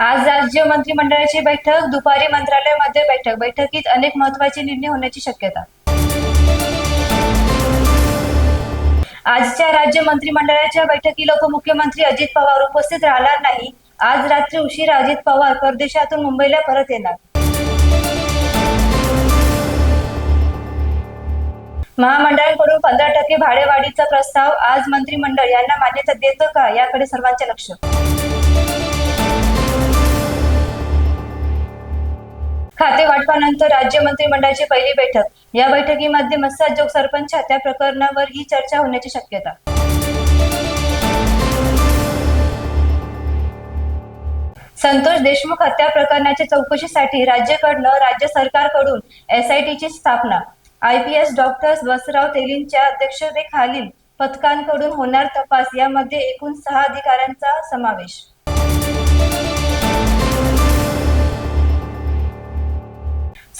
आज राज्य मंत्रिमंडळाची बैठक दुपारी मंत्रालयामध्ये बैठक. बैठकीत अनेक महत्त्वाचे निर्णय होण्याची शक्यता. आजच्या राज्य मंत्रिमंडळाच्या बैठकीला उपमुख्यमंत्री अजित पवार उपस्थित राहणार नाही. आज रात्री उशीर अजित पवार परदेशातून मुंबईला परत येणार. महामंडळाकडून पंधरा टक्के भाडेवाढीचा प्रस्ताव आज मंत्रिमंडळ यांना मान्यता देतं का? याकडे सर्वांचे लक्ष. खाते वाटपानंतर राज्य मंत्रिमंडळाची पहिली बैठक. या बैठकीमध्ये मस्साजोग सरपंच हत्या प्रकरणावर ही चर्चा होण्याची शक्यता. संतोष देशमुख हत्या प्रकरणाच्या चौकशीसाठी राज्याकडनं राज्य सरकारकडून एसआयटीची स्थापना. आयपीएस पी एस डॉक्टर बसराव तेलींच्या अध्यक्षतेखालील पथकांकडून होणार तपास. यामध्ये एकूण सहा अधिकाऱ्यांचा समावेश.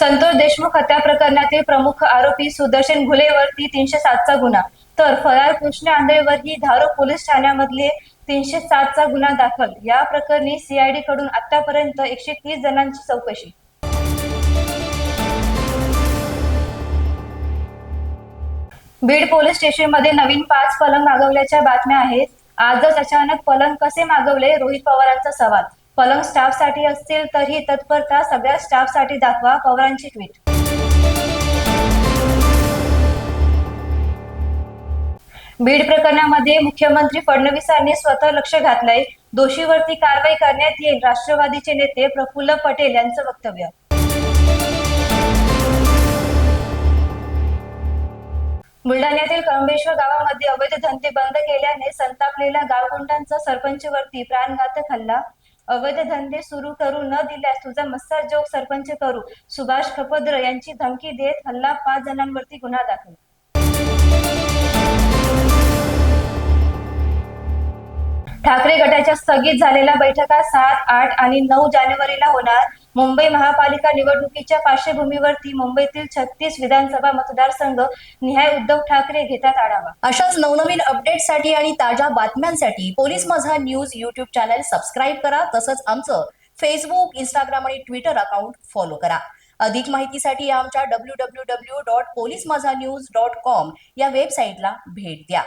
संतोष देशमुख हत्या प्रकरणातील प्रमुख आरोपी सुदर्शन घुलेवरती तीनशे सातचा गुन्हा. तर फरार कृष्ण आंधळेवरही धारो पोलीस ठाण्यामधले तीनशे सातचा गुन्हा दाखल. या प्रकरणी सीआयडी कडून आतापर्यंत एकशे तीस जणांची चौकशी. बीड पोलीस स्टेशनमध्ये नवीन पाच पलंग मागवल्याच्या बातम्या आहेत. आजच अचानक पलंग कसे मागवले? रोहित पवारांचा सवाल. पलंग स्टाफसाठी असतील तर ही तत्परता सगळ्या स्टाफसाठी दाखवा पवारांची ट्विट. बीड प्रकरणामध्ये मुख्यमंत्री फडणवीसांनी स्वतः लक्ष घातलंय. दोषीवरती कारवाई करण्यात येईल राष्ट्रवादीचे नेते प्रफुल्ल पटेल यांचं वक्तव्य. बुलढाण्यातील कळंबेश्वर गावामध्ये अवैध धंदे बंद केल्याने संतापलेल्या गावगुंडांचा सरपंचवरती प्राणघातक हल्ला अवैध धंदे सुरू करू न दिल्यास तुझा मस्सा जोग सरपंच करू. सुभाष खपद्र यांची धमकी देत हल्ला पाच जणांवरती गुन्हा दाखल. ठाकरे गटाच्या स्थगित झालेल्या बैठका सात आठ आणि नऊ जानेवारीला होणार. मुंबई महापालिका निवडणुकीच्या पार्श्वभूमीवरती मुंबईतील छत्तीस विधानसभा मतदारसंघ निहाय उद्धव ठाकरे घेतात आढावा. अशाच नवनवीन अपडेटसाठी आणि ताज्या बातम्यांसाठी police Majha news YouTube channel subscribe करा तसंच आमचं फेसबुक इंस्टाग्राम आणि ट्विटर अकाउंट फॉलो करा. अधिक माहितीसाठी आमच्या W W W dot police Majha news dot com या वेबसाईटला भेट द्या.